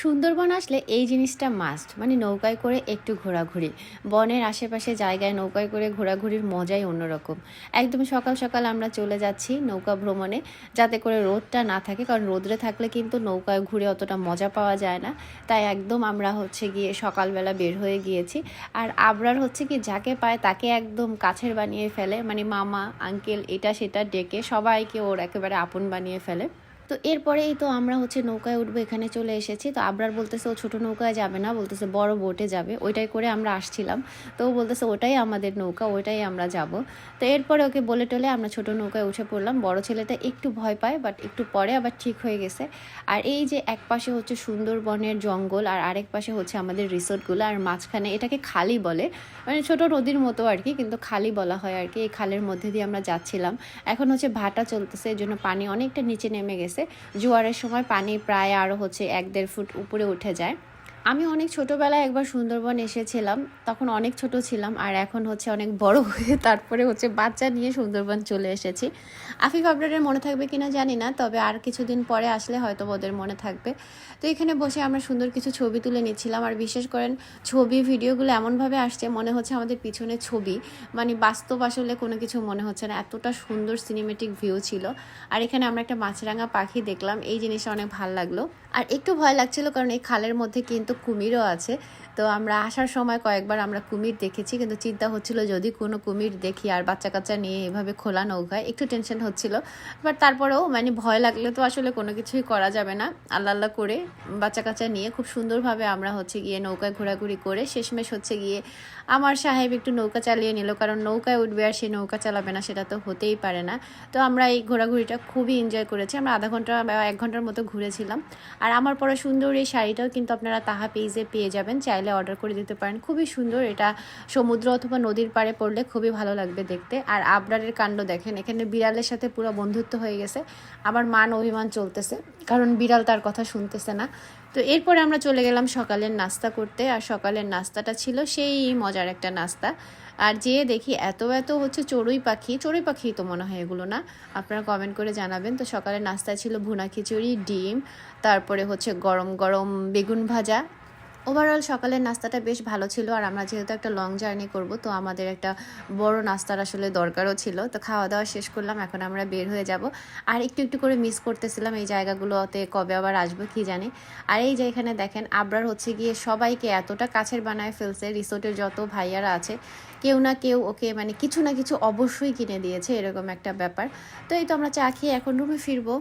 সুন্দরবন আসলে এই জিনিসটা মাস্ট মানে নৌকায় করে একটু ঘোরাঘুরি। বনের আশেপাশে জায়গায় নৌকায় করে ঘোরাঘুরির মজাই অন্যরকম। একদম সকাল সকাল আমরা চলে যাচ্ছি নৌকা ভ্রমণে, যাতে করে রোদটা না থাকে, কারণ রোদরে থাকলে কিন্তু নৌকায় ঘুরে অতটা মজা পাওয়া যায় না। তাই একদম আমরা হচ্ছে গিয়ে সকালবেলা বের হয়ে গিয়েছি। আর আবরার হচ্ছে কি, যাকে পায় তাকে একদম কাছের বানিয়ে ফেলে মানে মামা আঙ্কেল এটা সেটা ডেকে সবাইকে ওর একেবারে আপন বানিয়ে ফেলে। তো এরপরেই তো আমরা হচ্ছে নৌকায় উঠবো, এখানে চলে এসেছি। তো আবরার বলতেছে, ও ছোটো নৌকায় যাবে না। বলতেছে, বড় বোটে যাবে। ওইটাই করে আমরা আসছিলাম। তো ও বলতেছে, ওটাই আমাদের নৌকা, ওইটাই আমরা যাব। তো এরপরে ওকে বলে টলে আমরা ছোট নৌকায় উঠে পড়লাম। বড় ছেলেটা একটু ভয় পায় বাট একটু পরে আবার ঠিক হয়ে গেছে। আর এই যে এক পাশে হচ্ছে সুন্দরবনের জঙ্গল, আর আরেক পাশে হচ্ছে আমাদের রিসোর্টগুলো, আর মাঝখানে এটাকে খালি বলে মানে ছোট নদীর মতো আর কি, কিন্তু খালি বলা হয় আর কি, এই খালের মধ্যে দিয়ে আমরা যাচ্ছিলাম। এখন হচ্ছে ভাটা চলতেছে এই জন্য পানি অনেকটা নিচে নেমে গেছে। জোয়ারের সময় পানি প্রায় আরও হচ্ছে এক দেড় ফুট উপরে উঠে যায়। আমি অনেক ছোটোবেলায় একবার সুন্দরবন এসেছিলাম, তখন অনেক ছোট ছিলাম আর এখন হচ্ছে অনেক বড় হয়ে তারপরে হচ্ছে বাচ্চা নিয়ে সুন্দরবন চলে এসেছি। আফিফ আবরারের মনে থাকবে কিনা জানি না, তবে আর কিছুদিন পরে আসলে হয়তো ওদের মনে থাকবে। তো এখানে বসে আমরা সুন্দর কিছু ছবি তুলে নিচ্ছিলাম আর বিশেষ করেন ছবি, ভিডিওগুলো এমনভাবে আসছে মনে হচ্ছে আমাদের পিছনে ছবি। মানে বাস্তব আসলে কোনো কিছু মনে হচ্ছে না, এতটা সুন্দর সিনেমেটিক ভিউ ছিল। আর এখানে আমরা একটা মাছরাঙা পাখি দেখলাম, এই জিনিসটা অনেক ভালো লাগল। আর একটু ভয় লাগছিল কারণ এই খালের মধ্যে কিন্তু কুমিরও আছে। তো আমরা আসার সময় কয়েকবার আমরা কুমির দেখেছি, কিন্তু চিন্তা হচ্ছিল যদি কোনো কুমির দেখি আর বাচ্চা কাচ্চা নিয়ে এভাবে খোলা নৌকায়, একটু টেনশন হচ্ছিল। বাট তারপরেও মানে ভয় লাগলে তো আসলে কোনো কিছুই করা যাবে না। আল্লাহ আল্লাহ করে বাচ্চা কাচ্চা নিয়ে খুব সুন্দরভাবে আমরা হচ্ছে গিয়ে নৌকায় ঘোরাঘুরি করে শেষমেশ হচ্ছে গিয়ে আমার সাহেব একটু নৌকা চালিয়ে নিল। কারণ নৌকায় উঠবে আর সে নৌকা চালাবে না, সেটা তো হতেই পারে না। তো আমরা এই ঘোরাঘুরিটা খুবই এনজয় করেছি। আমরা আধা ঘণ্টা বা এক ঘণ্টার মতো ঘুরেছিলাম। আর আমার পরা সুন্দর এই শাড়িটাও কিন্তু আপনারা তাহা পেজে পেয়ে যাবেন। চাইলে অর্ডার করে দিতে পারেন। খুবই সুন্দর। এটা সমুদ্র অথবা নদীর পাড়ে পড়লে খুবই ভালো লাগবে দেখতে। আর আবরারের কাণ্ড দেখেন, এখানে বিড়ালের সাথে পুরো বন্ধুত্ব হয়ে গেছে। আবার মান অভিমান চলতেছে, কারণ বিড়াল তার কথা শুনতেছে না। তো এরপরে আমরা চলে গেলাম সকালের নাস্তা করতে। আর সকালের নাস্তাটা ছিল সেই মজার একটা নাস্তা। আর যেয়ে দেখি এত এত হচ্ছে চড়ুই পাখি। চড়ুই পাখি তো মনে হয় এগুলো না? আপনারা কমেন্ট করে জানাবেন। তো সকালের নাস্তায় ছিল ভুনা খিচুড়ি, ডিম, তারপরে হচ্ছে গরম গরম বেগুন ভাজা ওভারঅল সকালের নাস্তাটা বেশ ভালো ছিল, আর আমরা যেহেতু একটা লং জার্নি করব, তো আমাদের একটা বড় নাস্তার আসলে দরকারও ছিল। তো খাওয়া দাওয়া শেষ করলাম, এখন আমরা বের হয়ে যাব। আর একটু একটু করে মিস করতেছিলাম এই জায়গাগুলোতে কবে আবার আসব, কি জানি। আর এই যে এখানে দেখেন, আবরার হচ্ছে গিয়ে সবাইকে এতটা কাছের বানায় ফেলছে, রিসোর্টের যত ভাইয়ারা আছে, কেউ না কেউ ওকে মানে কিছু না কিছু অবশ্যই কিনে দিয়েছে, এরকম একটা ব্যাপার। তো এই তো আমরা চা খেয়ে এখন রুমে ফিরবো।